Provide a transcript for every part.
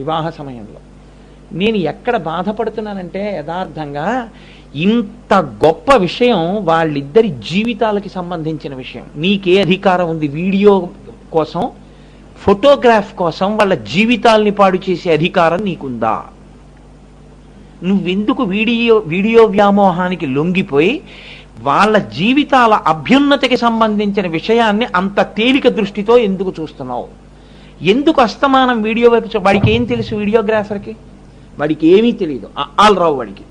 వివాహ సమయంలో. నేను ఎక్కడ బాధపడుతున్నానంటే యథార్థంగా ఇంత గొప్ప విషయం వాళ్ళిద్దరి జీవితాలకి సంబంధించిన విషయం. నీకే అధికారం ఉంది వీడియో కోసం ఫోటోగ్రాఫ్ కోసం వాళ్ళ జీవితాల్ని పాడు చేసే అధికారం నీకుందా? నువ్వెందుకు వీడియో వీడియో వ్యామోహానికి లొంగిపోయి వాళ్ళ జీవితాల అభ్యున్నతికి సంబంధించిన విషయాన్ని అంత తేలిక దృష్టితో ఎందుకు చూస్తున్నావు? ఎందుకు అస్తమానం వీడియో వైపు వాడికి ఏం తెలుసు వీడియోగ్రాఫర్కి? వాడికి ఏమీ తెలియదు. ఆల్ రావు వాడికి.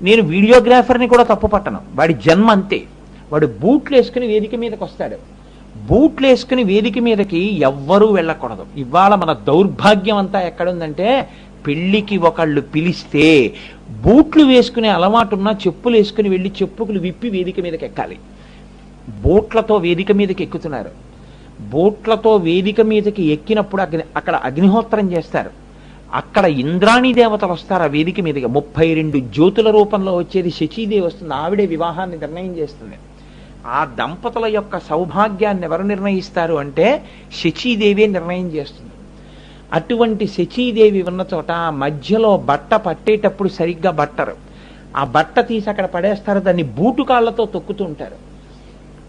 నేను వీడియోగ్రాఫర్ని కూడా తప్పు పట్టను. వాడి జన్మ అంతే. వాడు బూట్లు వేసుకుని వేదిక మీదకి వస్తాడు బూట్లు వేసుకుని వేదిక మీదకి ఎవ్వరూ వెళ్ళకూడదు. ఇవాళ మన దౌర్భాగ్యం అంతా ఎక్కడుందంటే పెళ్ళికి ఒకళ్ళు పిలిస్తే బూట్లు వేసుకునే అలవాటున్న చెప్పులు వేసుకుని వెళ్ళి చెప్పుకులు విప్పి వేదిక మీదకి ఎక్కాలి బూట్లతో వేదిక మీదకి ఎక్కుతున్నారు బూట్లతో వేదిక మీదకి ఎక్కినప్పుడు అగ్ని అక్కడ అగ్నిహోత్రం చేస్తారు. అక్కడ ఇంద్రాణి దేవతలు వస్తారు ఆ వేదిక మీదకి. ముప్పై రెండు జ్యోతుల రూపంలో వచ్చేది శచీదేవి వస్తుంది. ఆవిడే వివాహాన్ని నిర్ణయం చేస్తుంది. ఆ దంపతుల యొక్క సౌభాగ్యాన్ని ఎవరు నిర్ణయిస్తారు అంటే శచీదేవి నిర్ణయం చేస్తుంది. అటువంటి శచీదేవి ఉన్న చోట ఆ మధ్యలో బట్ట పట్టేటప్పుడు సరిగ్గా బట్టరు. ఆ బట్ట తీసి అక్కడ పడేస్తారు. దాన్ని బూటు కాళ్ళతో తొక్కుతుంటారు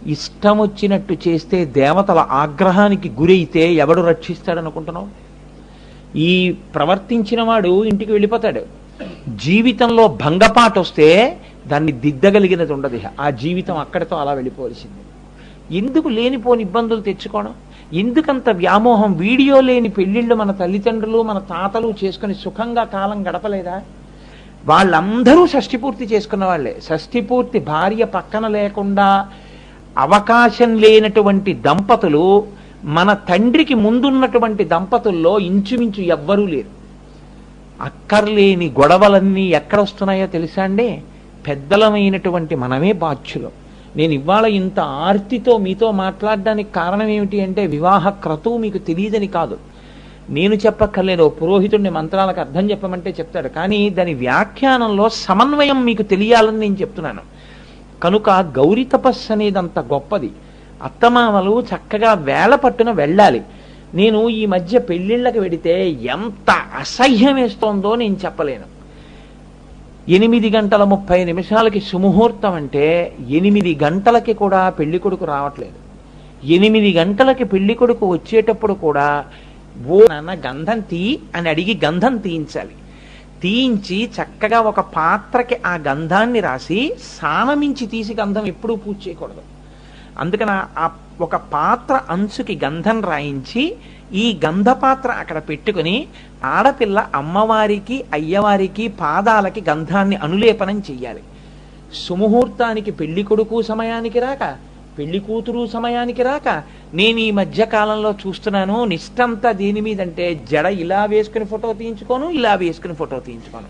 ఇష్టం వచ్చినట్టు చేస్తే దేవతల ఆగ్రహానికి గురైతే ఎవడు రక్షిస్తాడనుకుంటున్నావు? ఈ ప్రవర్తించిన వాడు ఇంటికి వెళ్ళిపోతాడు. జీవితంలో భంగపాటు వస్తే దాన్ని దిద్దగలిగినది ఉండదు ఆ జీవితం అక్కడితో అలా వెళ్ళిపోవలసింది. ఎందుకు లేనిపోని ఇబ్బందులు తెచ్చుకోవడం? ఎందుకంత వ్యామోహం? వీడియో లేని పెళ్ళిళ్ళు మన తల్లిదండ్రులు మన తాతలు చేసుకుని సుఖంగా కాలం గడపలేదా? వాళ్ళందరూ షష్ఠి పూర్తి చేసుకున్న వాళ్ళే. షష్ఠి పూర్తి భార్య పక్కన లేకుండా అవకాశం లేనటువంటి దంపతులు మన తండ్రికి ముందున్నటువంటి దంపతుల్లో ఇంచుమించు ఎవ్వరూ లేరు. అక్కర్లేని గొడవలన్నీ ఎక్కడ వస్తున్నాయో తెలుసా అండి? పెద్దలమైనటువంటి మనమే బాధ్యులు. నేను ఇవాళ ఇంత ఆర్తితో మీతో మాట్లాడడానికి కారణం ఏమిటి అంటే వివాహ క్రతువు మీకు తెలియదని కాదు. నేను చెప్పక్కర్లేదు ఓ పురోహితుడిని మంత్రాలకు అర్థం చెప్పమంటే చెప్తాడు. కానీ దాని వ్యాఖ్యానంలో సమన్వయం మీకు తెలియాలని నేను చెప్తున్నాను. కనుక గౌరీ తపస్సు అనేది అంత గొప్పది. అత్తమామలు చక్కగా వేళ పట్టున వెళ్ళాలి. నేను ఈ మధ్య పెళ్ళిళ్ళకి వెడితే ఎంత అసహ్యం వేస్తోందో నేను చెప్పలేను. ఎనిమిది గంటల ముప్పై నిమిషాలకి సుముహూర్తం అంటే ఎనిమిది గంటలకి కూడా పెళ్ళి కొడుకు రావట్లేదు. ఎనిమిది గంటలకి పెళ్ళి కొడుకు వచ్చేటప్పుడు కూడా ఓ నాన్న గంధం తీ అని అడిగి గంధం తీయించాలి. తీయించి చక్కగా ఒక పాత్రకి ఆ గంధాన్ని రాసి సానమించి తీసి గంధం ఎప్పుడూ పూజ చేయకూడదు. అందుకని ఆ- ఆ ఒక పాత్ర అంచుకి గంధం రాయించి ఈ గంధ పాత్ర అక్కడ పెట్టుకుని ఆడపిల్ల అమ్మవారికి అయ్యవారికి పాదాలకి గంధాన్ని అనులేపనం చెయ్యాలి. సుముహూర్తానికి పెళ్ళి కొడుకు సమయానికి రాక పెళ్ళి కూతురు సమయానికి రాక నేను ఈ మధ్య కాలంలో చూస్తున్నాను నిష్టంతా దేని మీదంటే జడ ఇలా వేసుకుని ఫోటో తీయించుకోను ఇలా వేసుకుని ఫోటో తీయించుకోను.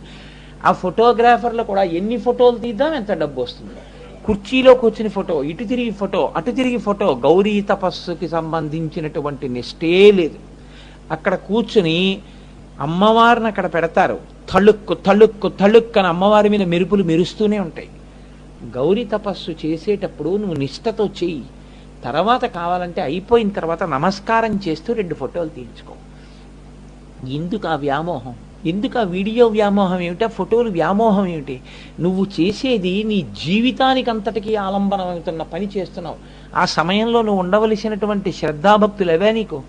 ఆ ఫోటోగ్రాఫర్లు కూడా ఎన్ని ఫోటోలు తీద్దాం ఎంత డబ్బు వస్తుంది? కుర్చీలో కూర్చుని ఫోటో ఇటు తిరిగి ఫోటో అటు తిరిగి ఫోటో గౌరీ తపస్సుకి సంబంధించినటువంటి నిష్టే లేదు. అక్కడ కూర్చుని అమ్మవారిని అక్కడ పెడతారు. తళుక్కు తళుక్కు తళుక్కు అని అమ్మవారి మీద మెరుపులు మెరుస్తూనే ఉంటాయి. గౌరీ తపస్సు చేసేటప్పుడు నువ్వు నిష్టతో చెయ్యి. తర్వాత కావాలంటే అయిపోయిన తర్వాత నమస్కారం చేస్తూ రెండు ఫోటోలు తీయించుకో. ఎందుకు ఆ వ్యామోహం? ఎందుకు ఆ వీడియో వ్యామోహం ఏమిటి? ఆ ఫోటోలు వ్యామోహం ఏమిటి? నువ్వు చేసేది నీ జీవితానికి అంతటికీ ఆలంబనం అవుతున్న పని చేస్తున్నావు. ఆ సమయంలో నువ్వు ఉండవలసినటువంటి శ్రద్ధాభక్తులు అవే నీకు?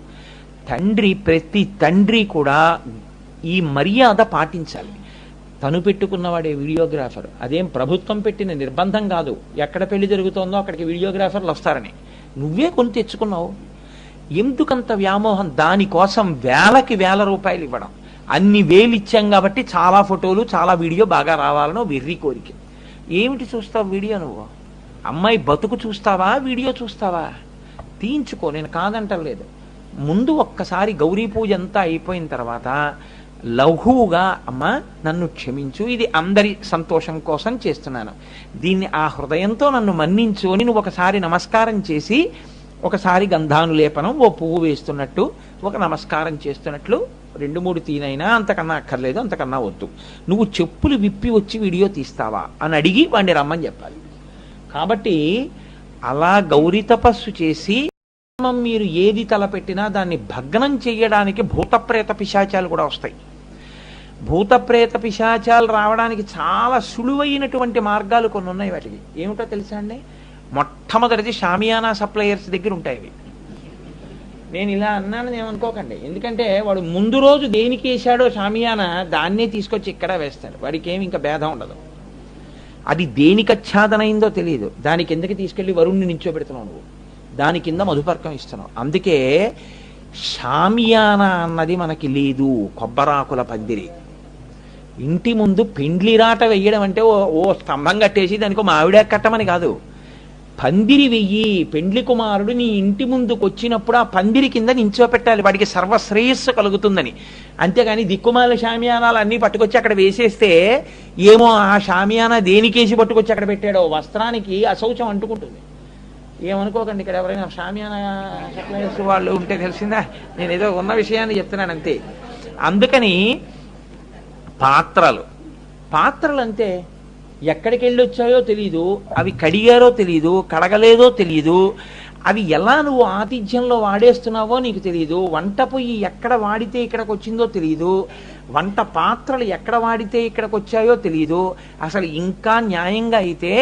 తండ్రి ప్రతి తండ్రి కూడా ఈ మర్యాద పాటించాలి. తను పెట్టుకున్నవాడే వీడియోగ్రాఫర్. అదేం ప్రభుత్వం పెట్టిన నిర్బంధం కాదు. ఎక్కడ పెళ్ళి జరుగుతోందో అక్కడికి వీడియోగ్రాఫర్లు వస్తారని. నువ్వే కొని తెచ్చుకున్నావు. ఎందుకంత వ్యామోహం? దానికోసం వేలకి వేల రూపాయలు ఇవ్వడం. అన్ని వేలు ఇచ్చాం కాబట్టి చాలా ఫోటోలు చాలా వీడియో బాగా రావాలనో వెర్రి కోరిక. ఏమిటి చూస్తావు వీడియో నువ్వు? అమ్మాయి బతుకు చూస్తావా? వీడియో చూస్తావా? తీయించుకో. నేను కాదంటలేదు. ముందు ఒక్కసారి గౌరీ పూజ అంతా అయిపోయిన తర్వాత లఘువుగా అమ్మ నన్ను క్షమించు ఇది అందరి సంతోషం కోసం చేస్తున్నాను. దీన్ని ఆ హృదయంతో నన్ను మన్నించు అని నువ్వు ఒకసారి నమస్కారం చేసి ఒకసారి గంధానులేపనం ఓ పువ్వు వేస్తున్నట్టు ఒక నమస్కారం చేస్తున్నట్లు రెండు మూడు తీనైనా అంతకన్నా అక్కర్లేదు అంతకన్నా వద్దు. నువ్వు చెప్పులు విప్పి వచ్చి వీడియో తీస్తావా? అని అడిగి వాడిని రమ్మని చెప్పాలి. కాబట్టి అలా గౌరీ తపస్సు చేసి ధర్మం మీరు ఏది తలపెట్టినా దాన్ని భగ్నం చేయడానికి భూతప్రేత పిశాచాలు కూడా వస్తాయి. భూతప్రేత పిశాచాలు రావడానికి చాలా సులువైనటువంటి మార్గాలు కొన్ని ఉన్నాయి వాటికి. ఏమిటో తెలుసా అండి? మొట్టమొదటిది షామియానా సప్లయర్స్ దగ్గర ఉంటాయి అవి నేను ఇలా అన్నాను ఏమనుకోకండి ఎందుకంటే వాడు ముందు రోజు దేనికి వేశాడో షామియానా దాన్నే తీసుకొచ్చి ఇక్కడ వేస్తాడు. వాడికి ఏమి ఇంకా భేదం ఉండదు. అది దేనికి ఆచ్ఛాదనైందో తెలియదు దాని కిందకి తీసుకెళ్ళి వరుణ్ణి నించోబెడుతున్నావు నువ్వు? దాని కింద మధుపర్కం ఇస్తున్నాం. అందుకే షామియానా అన్నది మనకి లేదు కొబ్బరాకుల పందిరి. ఇంటి ముందు పెండ్లిరాట వెయ్యడం అంటే ఓ ఓ స్తంభం కట్టేసి దానికి ఓ కట్టమని కాదు. పందిరి వెయ్యి పెండ్లి కుమారుడు నీ ఇంటి ముందుకు వచ్చినప్పుడు ఆ పందిరి కింద నించోపెట్టాలి వాడికి సర్వశ్రేయస్సు కలుగుతుందని. అంతేగాని దిక్కుమాల షామియానాలు అన్నీ పట్టుకొచ్చి అక్కడ వేసేస్తే ఏమో ఆ షామియానా దేనికేసి పట్టుకొచ్చి అక్కడ పెట్టాడో? వస్త్రానికి అశౌచం అంటుకుంటుంది. ఏమనుకోకండి ఇక్కడ ఎవరైనా షామియాన సప్లయర్స్ వాళ్ళు ఉంటే తెలిసిందా? నేను ఏదో ఉన్న విషయాన్ని చెప్తున్నాను అంతే. అందుకని పాత్రలు. పాత్రలు అంటే ఎక్కడికి వెళ్ళి వచ్చాయో తెలియదు అవి కడిగారో తెలియదు కడగలేదో తెలియదు అవి ఎలా నువ్వు ఆతిథ్యంలో వాడేస్తున్నావో నీకు తెలియదు వంట పొయ్యి ఎక్కడ వాడితే ఇక్కడికి వచ్చిందో తెలియదు వంట పాత్రలు ఎక్కడ వాడితే ఇక్కడికి వచ్చాయో తెలియదు అసలు ఇంకా న్యాయంగా అయితే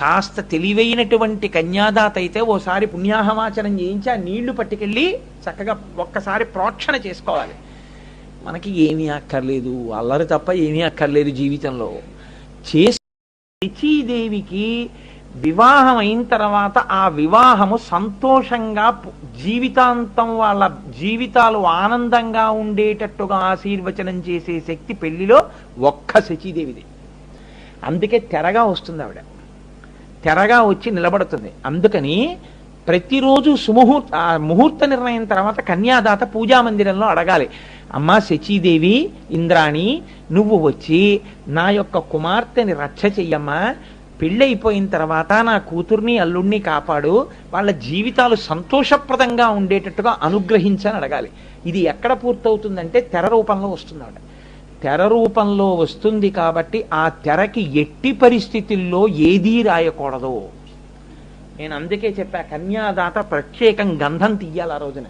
కాస్త తెలివైనటువంటి కన్యాదాత అయితే ఓసారి పుణ్యాహమాచనం చేయించి ఆ నీళ్ళు పట్టుకెళ్ళి చక్కగా ఒక్కసారి ప్రోక్షణ చేసుకోవాలి. మనకి ఏమీ అక్కర్లేదు. అల్లరి తప్ప ఏమీ అక్కర్లేదు జీవితంలో. చేసి శచీదేవికి వివాహం అయిన తర్వాత ఆ వివాహము సంతోషంగా జీవితాంతం వాళ్ళ జీవితాలు ఆనందంగా ఉండేటట్టుగా ఆశీర్వచనం చేసే శక్తి పెళ్ళిలో ఒక్క శచీదేవిది. అందుకే తెరగా వస్తుంది ఆవిడ. తెరగా వచ్చి నిలబడుతుంది. అందుకని ప్రతిరోజు సుముహూర్త ఆ ముహూర్త నిర్ణయం తర్వాత కన్యాదాత పూజా మందిరంలో అడగాలి. అమ్మా శచీదేవి ఇంద్రాణి నువ్వు వచ్చి నా యొక్క కుమార్తెని రక్ష చెయ్యమ్మా. పెళ్ళైపోయిన తర్వాత నా కూతుర్ని అల్లుణ్ణి కాపాడు. వాళ్ళ జీవితాలు సంతోషప్రదంగా ఉండేటట్టుగా అనుగ్రహించని అడగాలి. ఇది ఎక్కడ పూర్తవుతుందంటే తెర రూపంలో వస్తుంది తెర రూపంలో వస్తుంది కాబట్టి ఆ తెరకి ఎట్టి పరిస్థితుల్లో ఏదీ రాయకూడదు. నేను అందుకే చెప్పా కన్యాదాత ప్రత్యేకం గంధం తీయాలి ఆ రోజున.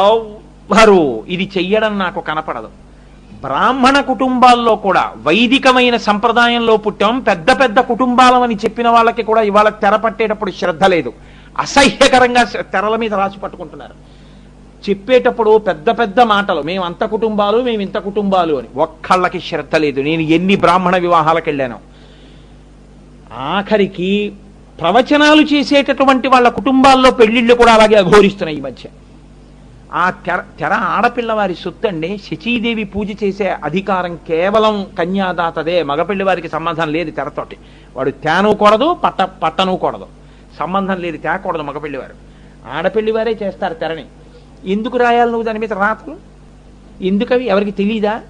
ఎవ్వరు ఇది చెయ్యడం నాకు కనపడదు. బ్రాహ్మణ కుటుంబాల్లో కూడా వైదికమైన సంప్రదాయంలో పుట్టాం పెద్ద పెద్ద కుటుంబాలమని చెప్పిన వాళ్ళకి కూడా ఇవాళ తెర పట్టేటప్పుడు శ్రద్ధ లేదు. అసహ్యకరంగా తెరల మీద రాసి పట్టుకుంటున్నారు. చెప్పేటప్పుడు పెద్ద పెద్ద మాటలు. మేము అంత కుటుంబాలు మేము ఇంత కుటుంబాలు అని. ఒక్కళ్ళకి శ్రద్ధ లేదు. నేను ఎన్ని బ్రాహ్మణ వివాహాలకు వెళ్ళాను ఆఖరికి ప్రవచనాలు చేసేటటువంటి వాళ్ళ కుటుంబాల్లో పెళ్ళిళ్ళు కూడా అలాగే అఘోరిస్తున్నాయి ఈ మధ్య. ఆ తెర తెర ఆడపిల్లవారి సొత్తండి. శచీదేవి పూజ చేసే అధికారం కేవలం కన్యాదాతదే. మగపిల్లి వారికి సంబంధం లేదు తెరతోటి. వాడు తేనూకూడదు పట్ట పట్టనూకూడదు. సంబంధం లేదు తేకూడదు మగపిల్లివారు. ఆడపిల్లివారే చేస్తారు తెరని. ఎందుకు రాయాలి నువ్వు దాని మీద రాతలు? ఎందుకవి? ఎవరికి తెలీదా?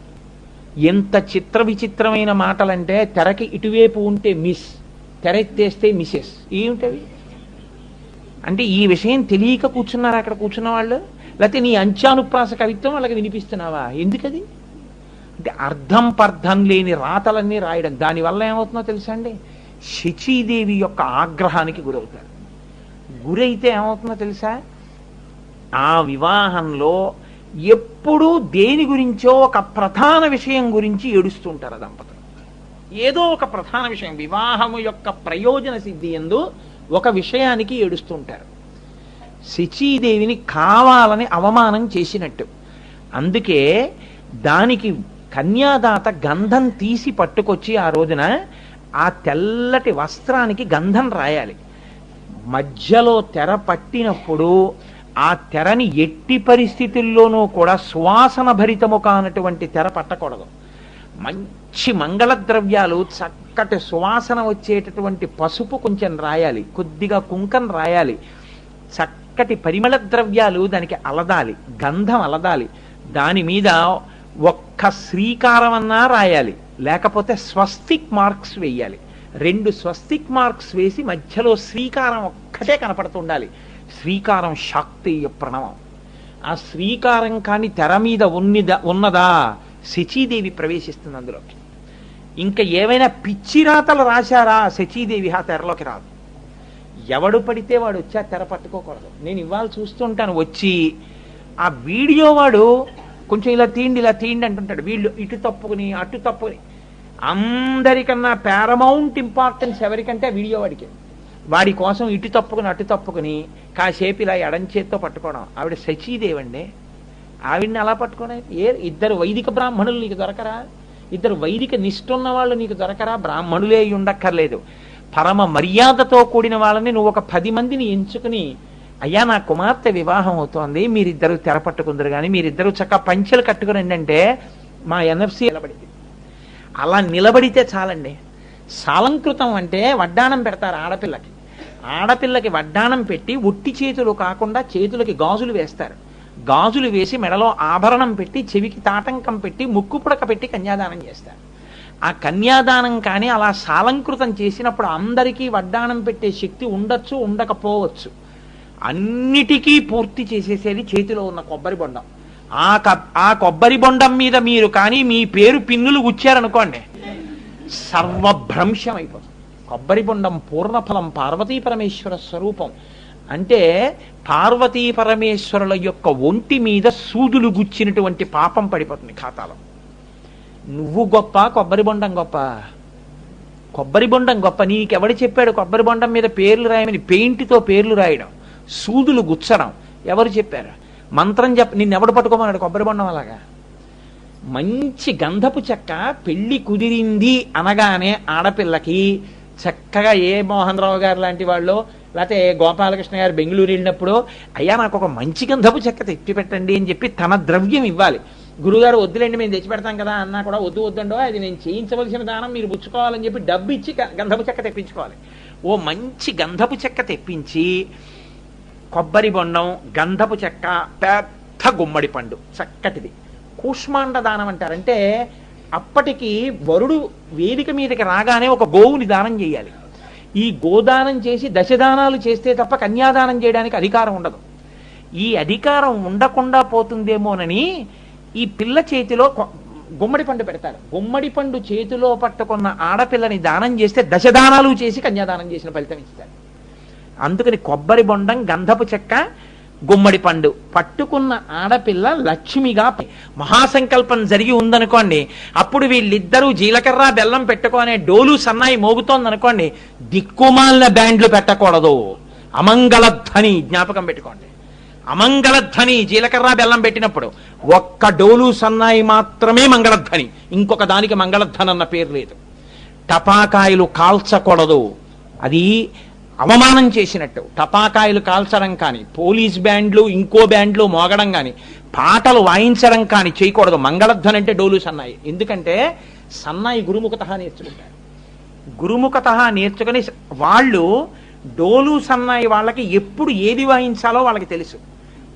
ఎంత చిత్ర విచిత్రమైన మాటలంటే తెరకి ఇటువైపు ఉంటే మిస్ తెర ఎత్తేస్తే మిస్సెస్ ఏమిటవి? అంటే ఈ విషయం తెలియక కూర్చున్నారు అక్కడ కూర్చున్న వాళ్ళు లేకపోతే నీ అంచానుప్రాస కవిత్వం వాళ్ళకి వినిపిస్తున్నావా? ఎందుకది? అంటే అర్థం పర్థం లేని రాతలన్నీ రాయడం. దానివల్ల ఏమవుతుందో తెలుసా అండి? శచీదేవి యొక్క ఆగ్రహానికి గురవుతారు. గురైతే ఏమవుతుందో తెలుసా? ఆ వివాహంలో ఎప్పుడూ దేని గురించో ఒక ప్రధాన విషయం గురించి ఏడుస్తుంటారు ఆ దంపతులు. ఏదో ఒక ప్రధాన విషయం వివాహము యొక్క ప్రయోజన సిద్ధి ఎందు ఒక విషయానికి ఏడుస్తుంటారు. శచీదేవిని కావాలని అవమానం చేసినట్టు. అందుకే దానికి కన్యాదాత గంధం తీసి పట్టుకొచ్చి ఆ రోజున ఆ తెల్లటి వస్త్రానికి గంధం రాయాలి. మధ్యలో తెర పట్టినప్పుడు ఆ తెరని ఎట్టి పరిస్థితుల్లోనూ కూడా సువాసన భరితము కానటువంటి తెర పట్టకూడదు. మంచి మంగళ ద్రవ్యాలు చక్కటి సువాసన వచ్చేటటువంటి పసుపు కొంచెం రాయాలి కొద్దిగా కుంకం రాయాలి. చక్కటి పరిమళ ద్రవ్యాలు దానికి అలదాలి గంధం అలదాలి. దాని మీద ఒక్క శ్రీకారం అన్నా రాయాలి లేకపోతే స్వస్తిక్ మార్క్స్ వేయాలి. రెండు స్వస్తిక్ మార్క్స్ వేసి మధ్యలో శ్రీకారం ఒక్కటే కనపడుతుండాలి. శ్రీకారం శాక్తేయ ప్రణవం. ఆ శ్రీకారం కాని తెర మీద ఉన్నదా ఉన్నదా? శచీదేవి ప్రవేశిస్తుంది అందులోకి. ఇంకా ఏమైనా పిచ్చి రాతలు రాశారా? శచీదేవి ఆ తెరలోకి రాదు. ఎవడు పడితే వాడు వచ్చి ఆ తెర పట్టుకోకూడదు. నేను ఇవాళ చూస్తుంటాను వచ్చి ఆ వీడియో వాడు కొంచెం ఇలా తీండి ఇలా తీండి అంటుంటాడు. వీళ్ళు ఇటు తప్పుకుని అటు తప్పుకుని. అందరికన్నా పారమౌంట్ ఇంపార్టెన్స్ ఎవరికంటే వీడియో వాడికి. వాడి కోసం ఇటు తప్పుకుని అటు తప్పుకుని కాసేపు ఇలా ఎడంచేత్తో పట్టుకోవడం. ఆవిడ శచీదేవండి. ఆవిడ్ని అలా పట్టుకోనే ఏ ఇద్దరు వైదిక బ్రాహ్మణులు నీకు దొరకరా? ఇద్దరు వైదిక నిష్ఠున్న వాళ్ళు నీకు దొరకరా? బ్రాహ్మణులే ఉండక్కర్లేదు. పరమ మర్యాదతో కూడిన వాళ్ళని నువ్వు ఒక పది మందిని ఎంచుకుని అయ్యా నా కుమార్తె వివాహం అవుతోంది. మీరిద్దరు తెరపట్టుకుందరు కానీ మీరిద్దరు చక్క పంచెలు కట్టుకుని అంటే మా ఎన్ఎఫ్సి నిలబడింది. అలా నిలబడితే చాలండి. సాలంకృతం అంటే వడ్డాణం పెడతారు ఆడపిల్లకి. ఆడపిల్లకి వడ్డాణం పెట్టి ఒట్టి చేతులు కాకుండా చేతులకి గాజులు వేస్తారు. గాజులు వేసి మెడలో ఆభరణం పెట్టి చెవికి తాటంకం పెట్టి ముక్కు పుడక పెట్టి కన్యాదానం చేస్తారు. ఆ కన్యాదానం కానీ అలా సాలంకృతం చేసినప్పుడు అందరికీ వడ్డాణం పెట్టే శక్తి ఉండొచ్చు ఉండకపోవచ్చు. అన్నిటికీ పూర్తి చేసేసేది చేతిలో ఉన్న కొబ్బరి బొండం. ఆ క- ఆ కొబ్బరి బొండం మీద మీరు కానీ మీ పేరు పిన్నులు గుచ్చారనుకోండి సర్వభ్రంశం అయిపోతుంది. కొబ్బరి బొండం పూర్ణఫలం పార్వతీ పరమేశ్వర స్వరూపం. అంటే పార్వతీ పరమేశ్వరుల యొక్క ఒంటి మీద సూదులు గుచ్చినటువంటి పాపం పడిపోతుంది ఖాతాలో. నువ్వు గొప్ప కొబ్బరి బొండం గొప్ప. కొబ్బరి బొండం గొప్ప. నీకెవడు చెప్పాడు కొబ్బరి బొండం మీద పేర్లు రాయమని? పెయింట్తో పేర్లు రాయడం సూదులు గుచ్చడం. ఎవరు చెప్పారు? మంత్రం చెప్ప నిన్నెవడు పట్టుకోమన్నాడు కొబ్బరి బొండం అలాగా? మంచి గంధపు చెక్క పెళ్ళి కుదిరింది అనగానే ఆడపిల్లకి చక్కగా ఏ మోహన్ రావు గారు లాంటి వాళ్ళు లేకపోతే గోపాలకృష్ణ గారు బెంగళూరు వెళ్ళినప్పుడు అయ్యా నాకు ఒక మంచి గంధపు చెక్క తెచ్చి పెట్టండి అని చెప్పి తన ద్రవ్యం ఇవ్వాలి. గురుగారు వద్దులేండి మేము తెచ్చి పెడతాం కదా అన్నా కూడా వద్దు వద్దండో అది నేను చేయించవలసిన దానం మీరు పుచ్చుకోవాలని చెప్పి డబ్బు ఇచ్చి గంధపు చెక్క తెప్పించుకోవాలి. ఓ మంచి గంధపు చెక్క తెప్పించి కొబ్బరి బొండం గంధపు చెక్క పెద్ద గుమ్మడి పండు చక్కటిది. కూష్మాండ దానం అంటారంటే అప్పటికి వరుడు వేదిక మీదకి రాగానే ఒక గోవుని దానం చేయాలి. ఈ గోదానం చేసి దశదానాలు చేస్తే తప్ప కన్యాదానం చేయడానికి అధికారం ఉండదు. ఈ అధికారం ఉండకుండా పోతుందేమోనని ఈ పిల్ల చేతిలో కొ- గుమ్మడి పండు పెడతారు. గుమ్మడి పండు చేతిలో పట్టుకున్న ఆడపిల్లని దానం చేస్తే దశదానాలు చేసి కన్యాదానం చేసిన ఫలితం ఇస్తారు. అందుకని కొబ్బరి బొండం గంధపు చెక్క గుమ్మడి పండు. పట్టుకున్న ఆడపిల్ల లక్ష్మిగా మహాసంకల్పం జరిగి ఉందనుకోండి అప్పుడు వీళ్ళిద్దరూ జీలకర్ర బెల్లం పెట్టుకోనే డోలు సన్నాయి మోగుతోందనుకోండి దిక్కుమాలిన బ్యాండ్లు పెట్టకూడదు. అమంగళధ్వని జ్ఞాపకం పెట్టుకోండి. అమంగళధ్వని జీలకర్ర బెల్లం పెట్టినప్పుడు ఒక్క డోలు సన్నాయి మాత్రమే మంగళధ్వని ఇంకొక దానికి మంగళధ్వని అన్న పేరు లేదు. టపాకాయలు కాల్చకూడదు. అది అవమానం చేసినట్టు. టపాకాయలు కాల్చడం కానీ పోలీస్ బ్యాండ్లు ఇంకో బ్యాండ్లు మోగడం కానీ పాటలు వాయించడం కానీ చేయకూడదు. మంగళధ్వని అంటే డోలు సన్నాయి. ఎందుకంటే సన్నాయి గురుముఖత నేర్చుకుంటారు. గురుముఖత నేర్చుకుని వాళ్ళు డోలు సన్నాయి వాళ్ళకి ఎప్పుడు ఏది వాయించాలో వాళ్ళకి తెలుసు.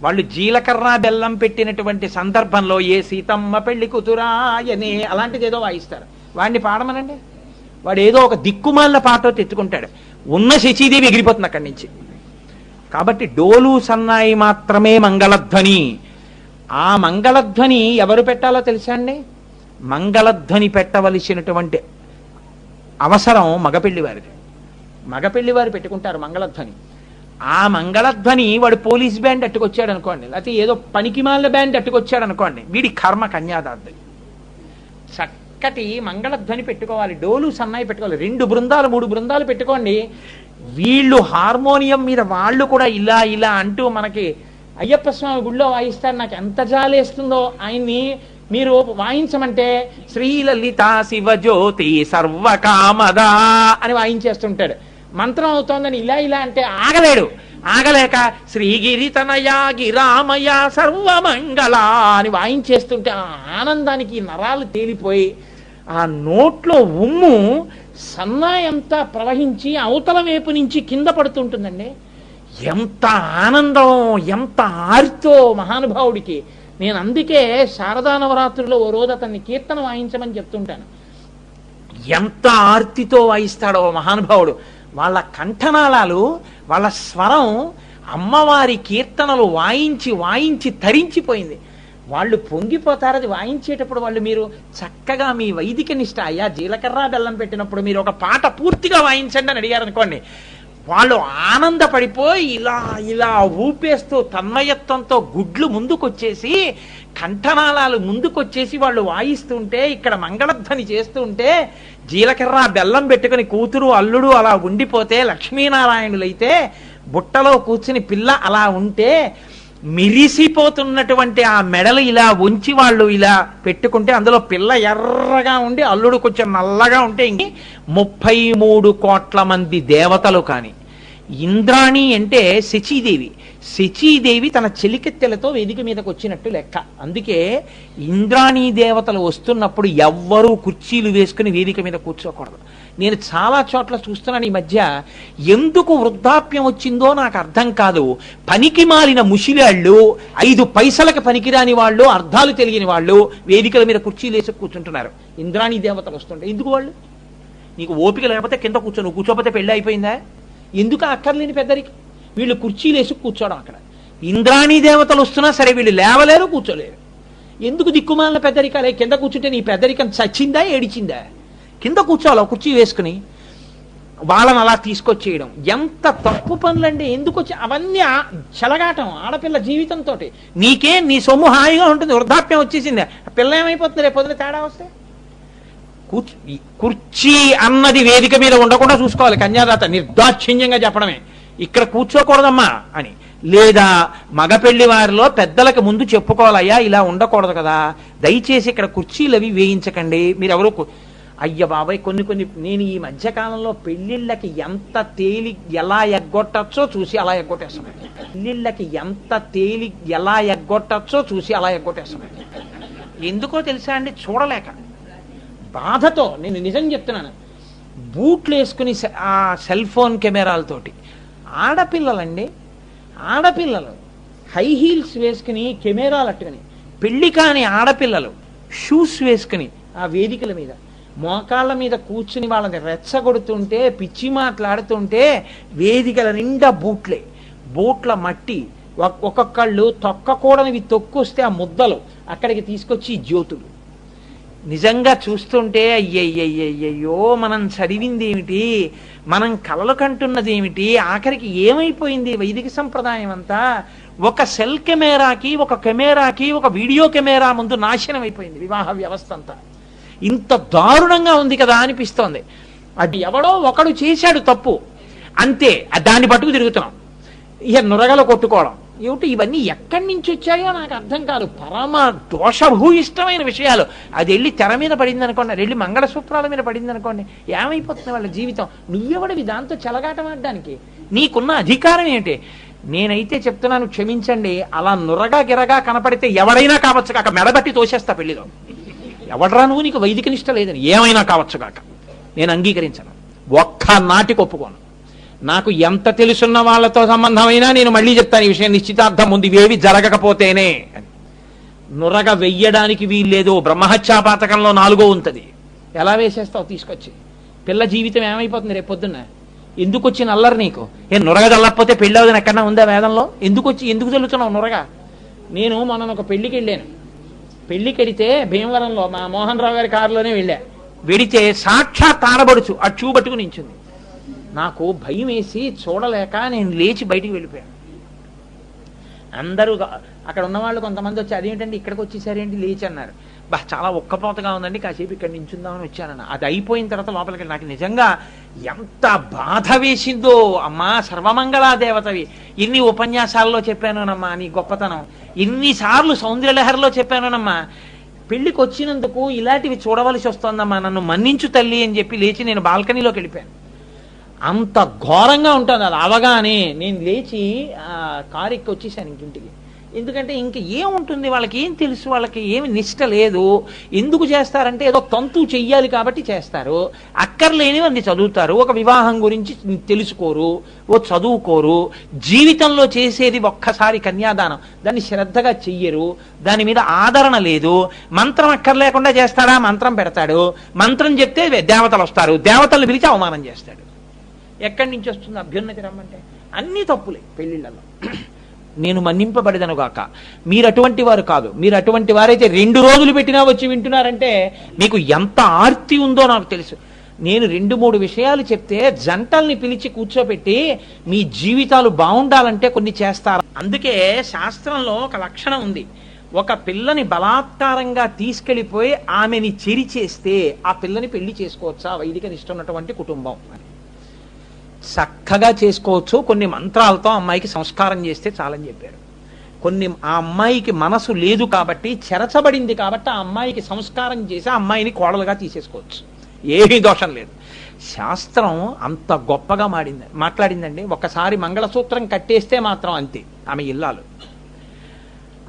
వాళ్ళు జీలకర్ర బెల్లం పెట్టినటువంటి సందర్భంలో ఏ సీతమ్మ పెళ్ళి కుతురాయనే అలాంటిది ఏదో వాయిస్తారు. వాడిని పాడమనండి? వాడు ఏదో ఒక దిక్కుమాల పాట తెచ్చుకుంటాడు. ఉన్న శచీదేవి ఎగిరిపోతుంది అక్కడి నుంచి. కాబట్టి డోలు సన్నాయి మాత్రమే మంగళధ్వని. ఆ మంగళధ్వని ఎవరు పెట్టాలో తెలుసా అండి? మంగళధ్వని పెట్టవలసినటువంటి అవసరం మగపెళ్ళి వారిది మగపెళ్ళి వారు పెట్టుకుంటారు మంగళధ్వని. ఆ మంగళధ్వని వాడు పోలీస్ బ్యాండ్ అట్టుకొచ్చాడు అనుకోండి లేకపోతే ఏదో పనికిమాల బ్యాండ్ అట్టుకొచ్చాడు అనుకోండి వీడి కర్మ కన్యాదార్థి. చక్కటి మంగళధ్వని పెట్టుకోవాలి. డోలు సన్నాయి పెట్టుకోవాలి. రెండు బృందాలు మూడు బృందాలు పెట్టుకోండి. వీళ్ళు హార్మోనియం మీద వాళ్ళు కూడా ఇలా ఇలా అంటూ మనకి అయ్యప్ప స్వామి గుళ్ళో వాయిస్తారు. నాకు ఎంత జాలేస్తుందో. ఆయన్ని మీరు వాయించమంటే శ్రీలలిత శివజ్యోతి సర్వకామదా అని వాయించేస్తుంటాడు. మంత్రం అవుతోందని ఇలా ఇలా అంటే ఆగలేడు. ఆగలేక శ్రీగిరి తనయా గిరామయ సర్వమంగళ అని వాయించేస్తుంటే ఆ ఆనందానికి నరాలు తేలిపోయి ఆ నోట్లో ఉమ్ము సన్నాయంతా ప్రవహించి అవతల వైపు నుంచి కింద పడుతుంటుందండి. ఎంత ఆనందం ఎంత ఆరితో మహానుభావుడికి. నేను అందుకే శారదా నవరాత్రుల్లో ఓ రోజు అతన్ని కీర్తన వాయించమని చెప్తుంటాను. ఎంత ఆర్తితో వాయిస్తాడో మహానుభావుడు. వాళ్ళ కంఠనాళాలు వాళ్ళ స్వరం అమ్మవారి కీర్తనలు వాయించి వాయించి తరించిపోయింది. వాళ్ళు పొంగిపోతారు అది వాయించేటప్పుడు వాళ్ళు మీరు చక్కగా మీ వైదిక నిష్ట అయ్యా జీలకర్ర బెల్లం పెట్టినప్పుడు మీరు ఒక పాట పూర్తిగా వాయించండి అని అడిగారు అనుకోండి. వాళ్ళు ఆనందపడిపోయి ఇలా ఇలా ఊపేస్తూ తన్మయత్వంతో గుడ్లు ముందుకొచ్చేసి కంఠనాళాలు ముందుకొచ్చేసి వాళ్ళు వాయిస్తుంటే ఇక్కడ మంగళధ్వని చేస్తుంటే జీలకర్ర బెల్లం పెట్టుకుని కూతురు అల్లుడు అలా ఉండిపోతే లక్ష్మీనారాయణులైతే బుట్టలో కూర్చుని పిల్ల అలా ఉంటే మిరిసిపోతున్నటువంటి ఆ మెడలు ఇలా ఉంచి వాళ్ళు ఇలా పెట్టుకుంటే అందులో పిల్ల ఎర్రగా ఉండి అల్లుడు కొంచెం నల్లగా ఉంటే ఇంక ముప్పై మూడు కోట్ల మంది దేవతలు కానీ. ఇంద్రాణి అంటే శచీదేవి. శచీదేవి తన చెలికెత్తెలతో వేదిక మీదకు వచ్చినట్టు లెక్క. అందుకే ఇంద్రాణీ దేవతలు వస్తున్నప్పుడు ఎవ్వరూ కుర్చీలు వేసుకుని వేదిక మీద కూర్చోకూడదు. నేను చాలా చోట్ల చూస్తున్నాను ఈ మధ్య. ఎందుకు వృద్ధాప్యం వచ్చిందో నాకు అర్థం కాదు. పనికి మాలిన ముసిలాళ్ళు ఐదు పైసలకి పనికిరాని వాళ్ళు అర్థాలు తెలియని వాళ్ళు వేదికల మీద కుర్చీలు వేసి కూర్చుంటున్నారు. ఇంద్రాణీ దేవతలు వస్తుంటే ఎందుకు వాళ్ళు? నీకు ఓపిక లేకపోతే కింద కూర్చో నువ్వు కూర్చోపోతే పెళ్ళి అయిపోయిందా? ఎందుకు అక్కర్లేని పెద్దరికి? వీళ్ళు కుర్చీలు వేసి కూర్చోవడం అక్కడ. ఇంద్రాణీ దేవతలు వస్తున్నా సరే వీళ్ళు లేవలేరు కూర్చోలేరు. ఎందుకు దిక్కుమాలిన పెద్దరికాలే కింద కూర్చుంటే నీ పెద్దరికం చచ్చిందా ఏడిచిందా? కింద కూర్చోవాలి కుర్చీ వేసుకుని. వాళ్ళని అలా తీసుకొచ్చేయడం. ఎంత తప్పు పనులండి ఎందుకు వచ్చి అవన్నీ చెలగాటం ఆడపిల్ల జీవితంతో నీకే నీ సొమ్ము హాయిగా ఉంటుంది వృద్ధాప్యం వచ్చేసింది. ఆ పిల్ల ఏమైపోతుంది రేపు పొద్దున తేడా వస్తే? కూర్చు కుర్చీ అన్నది వేదిక మీద ఉండకుండా చూసుకోవాలి కన్యాదాత నిర్దాక్షిణ్యంగా చెప్పడమే. ఇక్కడ కూర్చోకూడదమ్మా అని. లేదా మగ పెళ్ళి వారిలో పెద్దలకు ముందు చెప్పుకోవాలయ్యా ఇలా ఉండకూడదు కదా. దయచేసి ఇక్కడ కుర్చీలు అవి వేయించకండి. మీరు ఎవరు అయ్య బాబాయ్ కొన్ని కొన్ని నేను ఈ మధ్యకాలంలో పెళ్ళిళ్ళకి ఎంత తేలి ఎలా ఎగ్గొట్టచ్చో చూసి అలా ఎగ్గొట్టేస్తున్నాను పెళ్ళిళ్ళకి ఎంత తేలి ఎలా ఎగ్గొట్టచ్చో చూసి అలా ఎగ్గొట్టేస్తున్నాను ఎందుకో తెలుసా అండి? చూడలేక. బాధతో నేను నిజం చెప్తున్నాను. బూట్లు వేసుకుని ఆ సెల్ ఫోన్ కెమెరాలతోటి. ఆడపిల్లలండి ఆడపిల్లలు. హై హీల్స్ వేసుకుని కెమెరాలు అట్టుకుని పెళ్ళి కాని ఆడపిల్లలు షూస్ వేసుకుని ఆ వేదికల మీద మోకాళ్ళ మీద కూర్చుని వాళ్ళని రెచ్చగొడుతుంటే పిచ్చి మాట్లాడుతుంటే వేదికల నిండా బూట్లే. బూట్ల మట్టి ఒక్- ఒక్కొక్కళ్ళు తొక్కకూడనివి తొక్కొస్తే ఆ ముద్దలు అక్కడికి తీసుకొచ్చి జ్యోతులు. నిజంగా చూస్తుంటే అయ్యయ్యయ్యయ్యో మనం చదివింది ఏమిటి? మనం కలలు కంటున్నది ఏమిటి? ఆఖరికి ఏమైపోయింది వైదిక సంప్రదాయం అంతా? ఒక సెల్ కెమెరాకి ఒక కెమెరాకి ఒక వీడియో కెమెరా ముందు నాశనం అయిపోయింది వివాహ వ్యవస్థ అంతా. ఇంత దారుణంగా ఉంది కదా అనిపిస్తోంది. అది ఎవడో ఒకడు చేశాడు తప్పు. అంతే దాన్ని పట్టుకు తిరుగుతున్నాం. ఇక నురగలు కొట్టుకోవడం. ఏమిటి ఇవన్నీ ఎక్కడి నుంచి వచ్చాయో నాకు అర్థం కాదు. పరమ దోషభూయిష్టమైన విషయాలు. అది వెళ్ళి తెర మీద పడింది అనుకోండి వెళ్ళి మంగళసూత్రాల మీద పడింది అనుకోండి ఏమైపోతుంది వాళ్ళ జీవితం? నువ్వెవడివి దాంతో చెలగాటమాడడానికి నీకున్న అధికారం ఏంటి? నేనైతే చెప్తున్నాను క్షమించండి అలా నురగా గిరగా కనపడితే ఎవడైనా కావచ్చు కాక మెడబట్టి తోసేస్తా పెళ్ళిలో. ఎవడరా నువ్వు? నీకు వైదిక నిష్ట లేదని. ఏమైనా కావచ్చు కాక. నేను అంగీకరించను. ఒక్క నాటికి ఒప్పుకోను. నాకు ఎంత తెలుసున్న వాళ్ళతో సంబంధమైనా నేను మళ్ళీ చెప్తాను ఈ విషయం. నిశ్చితార్థం ఉంది. ఇవేవి జరగకపోతేనే అని. నురగ వెయ్యడానికి వీల్లేదు. బ్రహ్మహత్యాపాతకంలో నాలుగో ఉంటుంది. ఎలా వేసేస్తావు? తీసుకొచ్చి. పిల్ల జీవితం ఏమైపోతుంది రేపొద్దున్న ఎందుకు వచ్చి నల్లరు నీకు? ఏ నురగ చల్లకపోతే పెళ్ళి అవుదని ఎక్కడన్నా ఉందా వేదంలో? ఎందుకు వచ్చి ఎందుకు చల్లుతున్నావు నురగ? నేను మొన్న ఒక పెళ్ళికి వెళ్ళాను. పెళ్ళికి భీమవరంలో మా మోహన్ రావు గారి కారులోనే వెళ్ళా. వెడితే సాక్షాత్ ఆడబడుచు ఆ చూ పట్టుకు నించుంది. నాకు భయం వేసి చూడలేక నేను లేచి బయటికి వెళ్ళిపోయాను. అందరూ అక్కడ ఉన్న వాళ్ళు కొంతమంది వచ్చి అదేంటండి ఇక్కడికి వచ్చేసారేంటి? లేచి అన్నారు. బా చాలా ఒక్కపోతగా ఉందండి కాసేపు ఇక్కడ నించుందామని వచ్చానన్న. అది అయిపోయిన తర్వాత లోపలికి నాకు నిజంగా ఎంత బాధ వేసిందో. అమ్మా సర్వమంగళా దేవతవి. ఇన్ని ఉపన్యాసాల్లో చెప్పానోనమ్మా నీ గొప్పతనం. ఇన్నిసార్లు సౌందర్యలహరిలో చెప్పానోనమ్మా. పెళ్ళికి వచ్చినందుకు ఇలాంటివి చూడవలసి వస్తోందమ్మా నన్ను మన్నించు తల్లి అని చెప్పి లేచి నేను బాల్కనీలోకి వెళ్ళిపోయాను. అంత ఘోరంగా ఉంటుంది అది అవగానే. నేను లేచి ఆ, కారు ఎక్కి వచ్చేసాను ఇంటికి ఎందుకంటే ఇంక ఏముంటుంది? వాళ్ళకి ఏం తెలుసు? వాళ్ళకి ఏమి నిష్ట లేదు. ఎందుకు చేస్తారంటే ఏదో తంతు చెయ్యాలి కాబట్టి చేస్తారు. అక్కర్లేనివన్నీ చదువుతారు. ఒక వివాహం గురించి తెలుసుకోరు. ఓ చదువుకోరు. జీవితంలో చేసేది ఒక్కసారి కన్యాదానం. దాన్ని శ్రద్ధగా చెయ్యరు. దాని మీద ఆదరణ లేదు. మంత్రం అక్కర్లేకుండా చేస్తాడా? మంత్రం పెడతాడు. మంత్రం చెప్తే దేవతలు వస్తారు. దేవతలను పిలిచి అవమానం చేస్తాడు. ఎక్కడి నుంచి వస్తుంది? అభ్యున్నతి రమ్మంటే అన్ని తప్పులే పెళ్ళిళ్ళలో. నేను మన్నింపబడదనుగాక మీరు అటువంటి వారు కాదు. మీరు అటువంటి వారైతే రెండు రోజులు పెట్టినా వచ్చి వింటున్నారంటే మీకు ఎంత ఆర్తి ఉందో నాకు తెలుసు. నేను రెండు మూడు విషయాలు చెప్తే జంటల్ని పిలిచి కూర్చోబెట్టి మీ జీవితాలు బాగుండాలంటే కొన్ని చేస్తారు? అందుకే శాస్త్రంలో ఒక లక్షణం ఉంది. ఒక పిల్లని బలాత్కారంగా తీసుకెళ్ళిపోయి ఆమెని చెరి చేస్తే ఆ పిల్లని పెళ్ళి చేసుకోవచ్చా? వైదిక నిష్ట ఉన్నటువంటి కుటుంబం. చక్కగా చేసుకోవచ్చు. కొన్ని మంత్రాలతో అమ్మాయికి సంస్కారం చేస్తే చాలని చెప్పారు. కొన్ని ఆ అమ్మాయికి మనసు లేదు కాబట్టి చెరచబడింది కాబట్టి ఆ అమ్మాయికి సంస్కారం చేసి ఆ అమ్మాయిని కోడలుగా తీసేసుకోవచ్చు. ఏమీ దోషం లేదు. శాస్త్రం అంత గొప్పగా మాడింది మాట్లాడిందండి. ఒకసారి మంగళసూత్రం కట్టేస్తే మాత్రం అంతే ఆమె ఇల్లాలు.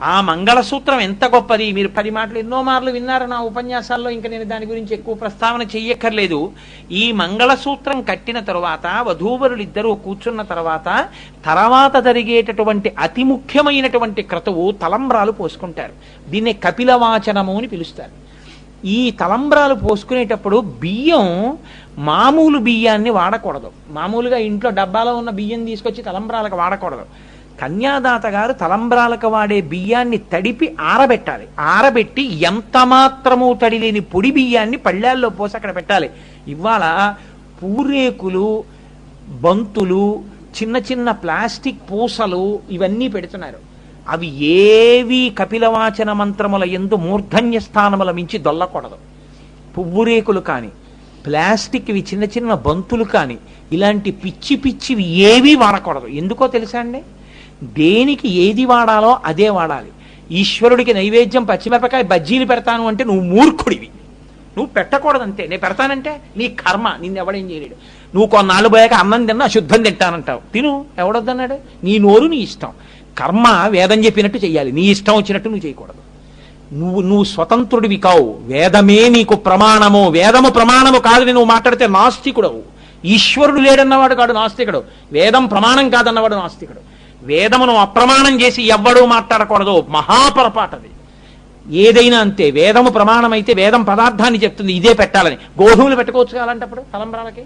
ఆ మంగళసూత్రం ఎంత గొప్పది? మీరు పది మాటలు ఎన్నో మార్లు విన్నారు నా ఉపన్యాసాల్లో? ఇంకా నేను దాని గురించి ఎక్కువ ప్రస్తావన చెయ్యక్కర్లేదు. ఈ మంగళసూత్రం కట్టిన తరువాత వధూవరులు ఇద్దరూ కూర్చున్న తర్వాత తర్వాత జరిగేటటువంటి అతి ముఖ్యమైనటువంటి క్రతువు తలంబ్రాలు పోసుకుంటారు. దీన్ని కపిలవాచనము అని పిలుస్తారు. ఈ తలంబ్రాలు పోసుకునేటప్పుడు బియ్యం మామూలు బియ్యాన్ని వాడకూడదు. మామూలుగా ఇంట్లో డబ్బాలో ఉన్న బియ్యం తీసుకొచ్చి తలంబ్రాలకు వాడకూడదు. కన్యాదాత గారు తలంబ్రాలకు వాడే బియ్యాన్ని తడిపి ఆరబెట్టాలి. ఆరబెట్టి ఎంత మాత్రము తడిలేని పొడి బియ్యాన్ని పళ్ళాల్లో పోసి అక్కడ పెట్టాలి. ఇవాళ పూరేకులు బంతులు చిన్న చిన్న ప్లాస్టిక్ పూసలు ఇవన్నీ పెడుతున్నారు. అవి ఏవి కపిలవాచన మంత్రముల ఎందు మూర్ధన్య స్థానముల మించి దొల్లకూడదు. పువ్వురేకులు కానీ ప్లాస్టిక్వి చిన్న చిన్న బంతులు కానీ ఇలాంటి పిచ్చి పిచ్చివి ఏవీ వాడకూడదు. ఎందుకో తెలుసా అండి? దేనికి ఏది వాడాలో అదే వాడాలి. ఈశ్వరుడికి నైవేద్యం పచ్చిమిరపకాయ బజ్జీలు పెడతాను అంటే నువ్వు మూర్ఖుడివి. నువ్వు పెట్టకూడదంతే. నేను పెడతానంటే నీ కర్మ నిన్ను ఎవడేం చేయలేడు. నువ్వు కొన్నాళ్ళు పోయాక అన్నం తిన్నా అశుద్ధం తింటానంటావు. తిను ఎవడొద్దన్నాడు? నీ నోరు నీ ఇష్టం. కర్మ వేదం చెప్పినట్టు చేయాలి నీ ఇష్టం వచ్చినట్టు నువ్వు చేయకూడదు. నువ్వు నువ్వు స్వతంత్రుడివి కావు. వేదమే నీకు ప్రమాణము. వేదము ప్రమాణము కాదని నువ్వు మాట్లాడితే నాస్తికుడవు. ఈశ్వరుడు లేడన్నవాడు కాడు నాస్తికుడు. వేదం ప్రమాణం కాదన్నవాడు నాస్తికుడు. వేదమును అప్రమాణం చేసి ఎవ్వడూ మాట్లాడకూడదు. మహాపరపాటది. ఏదైనా అంతే వేదము ప్రమాణమైతే వేదం పదార్థాన్ని చెప్తుంది ఇదే పెట్టాలని. గోధుమలు పెట్టుకోవచ్చు అలాంటప్పుడు తలంబ్రాలకి?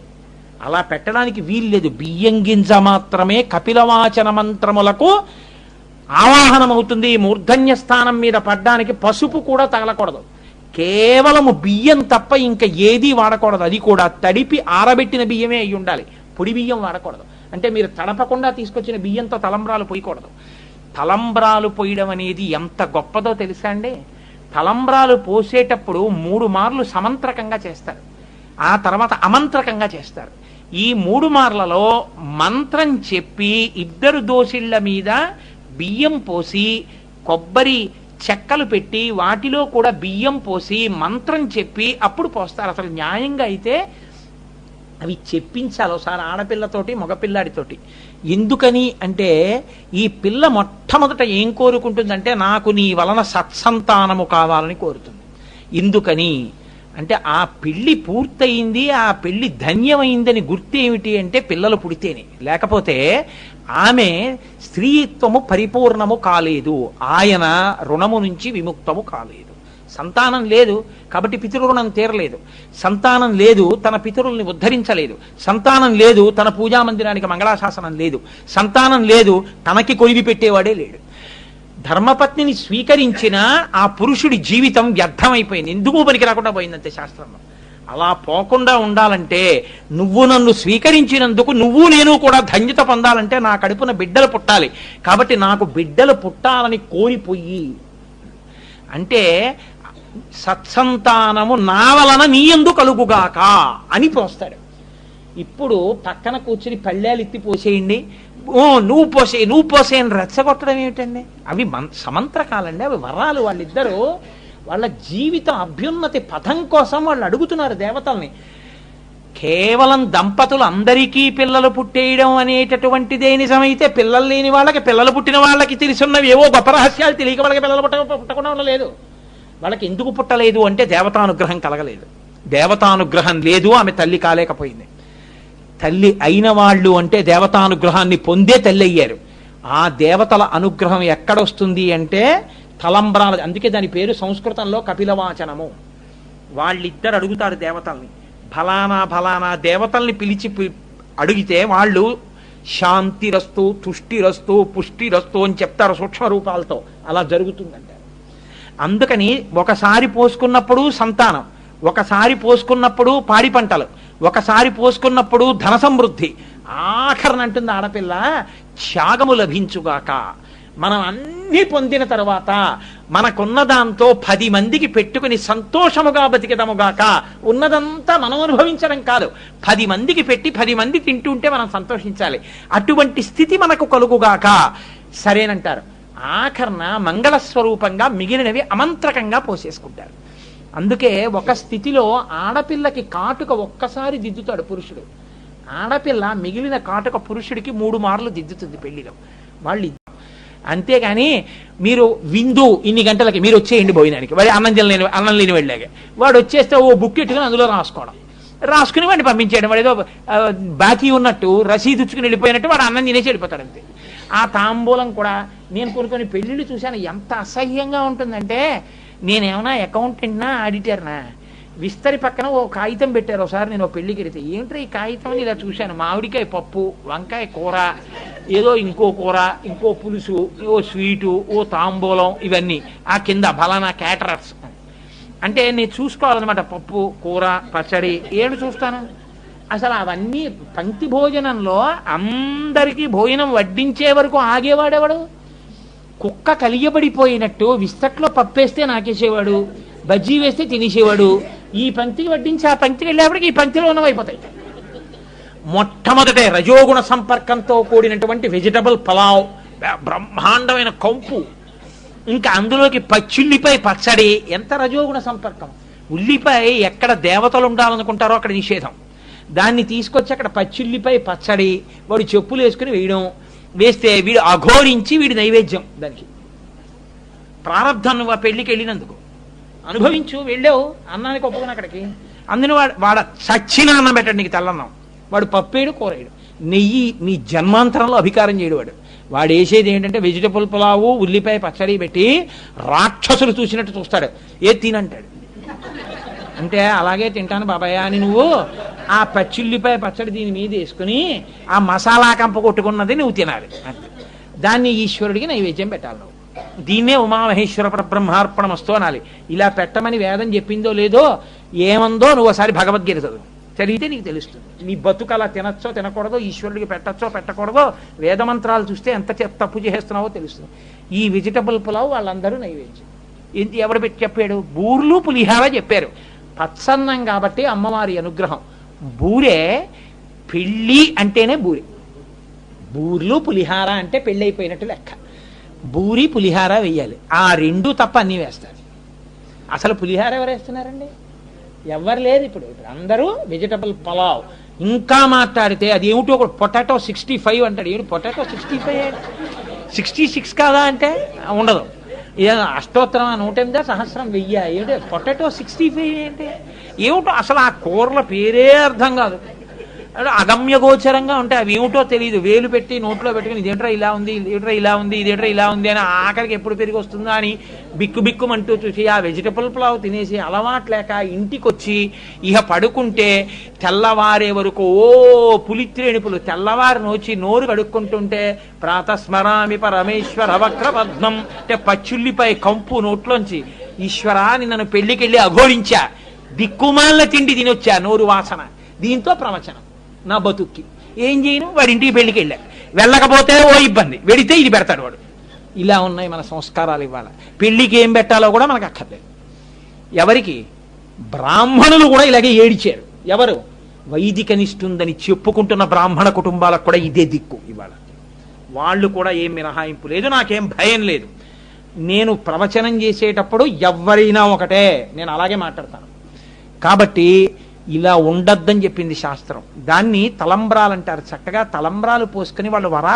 అలా పెట్టడానికి వీలు లేదు. బియ్యం గింజ మాత్రమే కపిలవాచన మంత్రములకు ఆవాహనమవుతుంది. మూర్ధన్య స్థానం మీద పడ్డానికి పసుపు కూడా తగలకూడదు. కేవలము బియ్యం తప్ప ఇంకా ఏదీ వాడకూడదు. అది కూడా తడిపి ఆరబెట్టిన బియ్యమే అయి ఉండాలి పొడి బియ్యం వాడకూడదు. అంటే మీరు తడపకుండా తీసుకొచ్చిన బియ్యంతో తలంబ్రాలు పోయకూడదు. తలంబ్రాలు పోయడం అనేది ఎంత గొప్పదో తెలుసా అండి? తలంబ్రాలు పోసేటప్పుడు మూడు మార్లు సమంత్రకంగా చేస్తారు. ఆ తర్వాత అమంత్రకంగా చేస్తారు. ఈ మూడు మార్లలో మంత్రం చెప్పి ఇద్దరు దోషిళ్ళ మీద బియ్యం పోసి కొబ్బరి చెక్కలు పెట్టి వాటిలో కూడా బియ్యం పోసి మంత్రం చెప్పి అప్పుడు పోస్తారు. అసలు న్యాయంగా అయితే అవి చెప్పించాలి ఒకసారి ఆడపిల్లతోటి మగపిల్లాడితోటి. ఎందుకని అంటే ఈ పిల్ల మొట్టమొదట ఏం కోరుకుంటుందంటే నాకు నీ వలన సత్సంతానము కావాలని కోరుతుంది. ఎందుకని అంటే ఆ పెళ్ళి పూర్తయింది ఆ పెళ్ళి ధన్యమైందని గుర్తు ఏమిటి అంటే పిల్లలు పుడితేనే. లేకపోతే ఆమె స్త్రీత్వము పరిపూర్ణము కాలేదు. ఆయన రుణము నుంచి విముక్తము కాలేదు. సంతానం లేదు కాబట్టి పితృరుణం తీరలేదు. సంతానం లేదు తన పితరుల్ని ఉద్ధరించలేదు. సంతానం లేదు తన పూజా మందిరానికి మంగళాశాసనం లేదు. సంతానం లేదు తనకి కొలివి పెట్టేవాడే లేడు. ధర్మపత్నిని స్వీకరించిన ఆ పురుషుడి జీవితం వ్యర్థమైపోయింది. ఎందుకు పనికి రాకుండా పోయిందంతే శాస్త్రంలో అలా పోకుండా ఉండాలంటే నువ్వు నన్ను స్వీకరించినందుకు నువ్వు నేను కూడా ధన్యత పొందాలంటే నా కడుపున బిడ్డలు పుట్టాలి. కాబట్టి నాకు బిడ్డలు పుట్టాలని కోరిపోయి అంటే సత్సంతానము నా వలన నీ ఎందు కలుగుగాక అని పోస్తాడు. ఇప్పుడు పక్కన కూర్చుని పళ్ళేలు ఎత్తి పోసేయండి. ఓ నువ్వు పోసే నువ్వు పోసే అని రెచ్చగొట్టడం ఏమిటండి? అవి మన్ సమంత్రకాలండి అవి వరాలు. వాళ్ళిద్దరూ వాళ్ళ జీవిత అభ్యున్నతి పథం కోసం వాళ్ళు అడుగుతున్నారు దేవతల్ని. కేవలం దంపతులు అందరికీ పిల్లలు పుట్టేయడం అనేటటువంటిదే నిజమైతే పిల్లలు లేని వాళ్ళకి పిల్లలు పుట్టిన వాళ్ళకి తెలిసి ఉన్నవి ఏవో గొప్ప రహస్యాలు తెలియక వాళ్ళకి పిల్లలు పుట్ట పుట్టకుండా ఉండలేదు. వాళ్ళకి ఎందుకు పుట్టలేదు అంటే దేవతానుగ్రహం కలగలేదు. దేవతానుగ్రహం లేదు ఆమె తల్లి కాలేకపోయింది. తల్లి అయిన వాళ్ళు అంటే దేవతానుగ్రహాన్ని పొందే తల్లి అయ్యారు. ఆ దేవతల అనుగ్రహం ఎక్కడొస్తుంది అంటే తలంబ్రాల అందుకే దాని పేరు సంస్కృతంలో కపిలవాచనము. వాళ్ళిద్దరు అడుగుతారు దేవతల్ని. ఫలానా ఫలానా దేవతల్ని పిలిచి పి- అడిగితే వాళ్ళు శాంతిరస్తు తుష్టిరస్తు పుష్టిరస్తు అని చెప్తారు సూక్ష్మ రూపాలతో అలా జరుగుతుందంటే. అందుకని ఒకసారి పోసుకున్నప్పుడు సంతానం ఒకసారి పోసుకున్నప్పుడు పాడి పంటలు ఒకసారి పోసుకున్నప్పుడు ధన సమృద్ధి. ఆఖరణ అంటుంది ఆడపిల్ల త్యాగము లభించుగాక. మనం అన్ని పొందిన తర్వాత మనకున్న దాంతో పది మందికి పెట్టుకుని సంతోషముగా బతికిదముగాక ఉన్నదంతా మనం అనుభవించడం కాదు. పది మందికి పెట్టి పది మంది తింటుంటే మనం సంతోషించాలి. అటువంటి స్థితి మనకు కలుగుగాక. సరేనంటారు. ఆఖరణ మంగళ స్వరూపంగా మిగిలినవి అమంత్రకంగా పోసేసుకుంటారు. అందుకే ఒక స్థితిలో ఆడపిల్లకి కాటుక ఒక్కసారి దిద్దుతాడు పురుషుడు. ఆడపిల్ల మిగిలిన కాటుక పురుషుడికి మూడు మార్లు దిద్దుతుంది పెళ్ళిలో. వాళ్ళు అంతేగాని మీరు విందు ఇన్ని గంటలకి మీరు వచ్చేయండి భోజనానికి. వాడి అన్నం లేని అన్నం లేని వెళ్ళాక. వాడు వచ్చేస్తే ఓ బుక్ ఎట్టుకుని అందులో రాసుకోవడం. రాసుకుని వాడిని పంపించేయడం. వాడు ఏదో బాకీ ఉన్నట్టు రసీదు ఇచ్చుకుని వెళ్ళిపోయినట్టు వాడు అన్నం తినేసి వెళ్ళిపోతాడు అంతే. ఆ తాంబూలం కూడా నేను కొన్ని కొన్ని పెళ్ళిళ్ళు చూశాను. ఎంత అసహ్యంగా ఉంటుందంటే నేనేమన్నా అకౌంటెంట్నా ఆడిటర్నా? విస్తరి పక్కన ఓ కాగితం పెట్టారు ఒకసారి నేను ఓ పెళ్ళికి వెళితే. ఏంట్రా ఈ కాగితం అని ఇలా చూశాను. మామిడికాయ పప్పు వంకాయ కూర ఏదో ఇంకో కూర ఇంకో పులుసు ఓ స్వీటు ఓ తాంబూలం ఇవన్నీ. ఆ కింద బలానా క్యాటరర్స్. అంటే నేను చూసుకోవాలన్నమాట పప్పు కూర పచ్చడి ఏడు చూస్తాను? అసలు అవన్నీ పంక్తి భోజనంలో అందరికీ భోజనం వడ్డించే వరకు ఆగేవాడెవడు? కుక్క కలియబడిపోయినట్టు విస్తట్లో పప్పేస్తే నాకేసేవాడు బజ్జీ వేస్తే తినేసేవాడు. ఈ పంక్తికి వడ్డించి ఆ పంక్తికి వెళ్ళేప్పటికి ఈ పంక్తిలో ఉన్నవైపోతాయి. మొట్టమొదట మొట్టమొదటే రజోగుణ సంపర్కంతో కూడినటువంటి వెజిటబుల్ పలావ్ బ్రహ్మాండమైన కంపు. ఇంకా అందులోకి పచ్చిల్లిపై పచ్చడి. ఎంత రజోగుణ సంపర్కం. ఉల్లిపై ఎక్కడ దేవతలు ఉండాలనుకుంటారో అక్కడ నిషేధం. దాన్ని తీసుకొచ్చి అక్కడ పచ్చిల్లిపై పచ్చడి వాడు చెప్పులు వేసుకుని వేయడం. వేస్తే వీడు అఘోరించి వీడి నైవేద్యం దానికి. ప్రారంధం నువ్వు ఆ పెళ్ళికి వెళ్ళినందుకు. అనుభవించు వెళ్ళావు అన్నానికి ఒప్పుకుని అక్కడికి. అందుని వాడు వాడ చచ్చిన అన్నం పెట్టాడు నీకు తెల్లన్నం. వాడు పప్పేడు కూరయ్యడు నెయ్యి నీ జన్మాంతరంలో అభికారం చేయడు వాడు. వాడు వేసేది ఏంటంటే వెజిటబుల్ పులావు ఉల్లిపాయ పచ్చడి పెట్టి రాక్షసులు చూసినట్టు చూస్తాడు. ఏ తినంటాడు? అంటే అలాగే తింటాను బాబాయ్ అని నువ్వు ఆ పచ్చిల్లిపాయ పచ్చడి దీని మీద వేసుకుని ఆ మసాలా కంప కొట్టుకున్నది నువ్వు తినాలి. అంతే. దాన్ని ఈశ్వరుడికి నైవేద్యం పెట్టాలి నువ్వు. దీన్నే ఉమామహేశ్వర బ్రహ్మార్పణం వస్తూ అనాలి. ఇలా పెట్టమని వేదం చెప్పిందో లేదో ఏమందో నువ్వు ఒకసారి భగవద్గీత చదువు. చదివితే నీకు తెలుస్తుంది. నీ బతుకు అలా తినచ్చో తినకూడదో ఈశ్వరుడికి పెట్టచ్చో పెట్టకూడదో వేదమంత్రాలు చూస్తే ఎంత తప్పు చేస్తున్నావో తెలుస్తుంది. ఈ వెజిటబుల్ పులావ్ వాళ్ళందరూ నైవేద్యం. ఎవరు పెట్టి చెప్పాడు? బూర్లు పులిహార చెప్పారు. పచ్చన్నం కాబట్టి అమ్మవారి అనుగ్రహం. బూరే పెళ్ళి అంటేనే బూరి. బూర్లు పులిహార అంటే పెళ్ళి అయిపోయినట్టు లెక్క. బూరి పులిహార వేయాలి ఆ రెండు తప్ప అన్నీ వేస్తారు. అసలు పులిహార ఎవరు వేస్తున్నారండి? ఎవరు లేదు ఇప్పుడు. ఇప్పుడు అందరూ వెజిటబుల్ పలావ్ ఇంకా మాట్లాడితే అది ఏమిటో ఒకటి పొటాటో సిక్స్టీ ఫైవ్ అంటాడు. ఏమిటి potato sixty five sixty six కాదా అంటే? ఉండదు. ఏదో అష్టోత్తరం నూట ఎనిమిదో సహస్రం వెయ్యి. ఏమిటి పొటాటో సిక్స్టీ ఫైవ్ ఏంటి ఏమిటో అసలు ఆ కూరల పేరే అర్థం కాదు. అగమ్యగోచరంగా అగమ్య గోచరంగా ఉంటాయి అవి ఏమిటో తెలియదు వేలు పెట్టి నోట్లో పెట్టుకుని ఇదేంట్రా ఇలా ఉంది ఇదేంట్రా ఇలా ఉంది ఇదేంట్రా ఇలా ఉంది అని ఆఖరికి ఎప్పుడు పెరిగి వస్తుందా అని బిక్కు బిక్కుమంటూ చూసి ఆ వెజిటబుల్ పులావ్ తినేసి అలవాటు లేక ఇంటికి వచ్చి ఇహ పడుకుంటే తెల్లవారే వరకు ఓ పులిత్రేణిపులు తెల్లవారి నోచి నోరు కడుక్కుంటుంటే ప్రాతస్మరామి పరమేశ్వర వక్ర పద్మం అంటే పచ్చుల్లిపై కంపు నోట్లోంచి ఈశ్వరాని నన్ను పెళ్ళికెళ్ళి అఘోరించా. దిక్కుమాల తిండి తినొచ్చా నోరు వాసన. దీంతో ప్రవచనం. నా బతుక్కి. ఏం చేయను? వాడి ఇంటికి పెళ్ళికి వెళ్ళా వెళ్ళకపోతే ఓ ఇబ్బంది. వెడితే ఇది పెడతాడు వాడు. ఇలా ఉన్నాయి మన సంస్కారాలు ఇవాళ. పెళ్ళికి ఏం పెట్టాలో కూడా మనకు అక్కర్లేదు. ఎవరికి? బ్రాహ్మణులు కూడా ఇలాగే ఏడిచారు. ఎవరు? వైదికనిస్తుందని చెప్పుకుంటున్న బ్రాహ్మణ కుటుంబాలకు కూడా ఇదే దిక్కు ఇవాళ. వాళ్ళు కూడా ఏం మినహాయింపు లేదు నాకేం భయం లేదు. నేను ప్రవచనం చేసేటప్పుడు ఎవరైనా ఒకటే. నేను అలాగే మాట్లాడతాను. కాబట్టి ఇలా ఉండద్దని చెప్పింది శాస్త్రం. దాన్ని తలంబ్రాలు అంటారు చక్కగా తలంబ్రాలు పోసుకుని వాళ్ళు వరాలు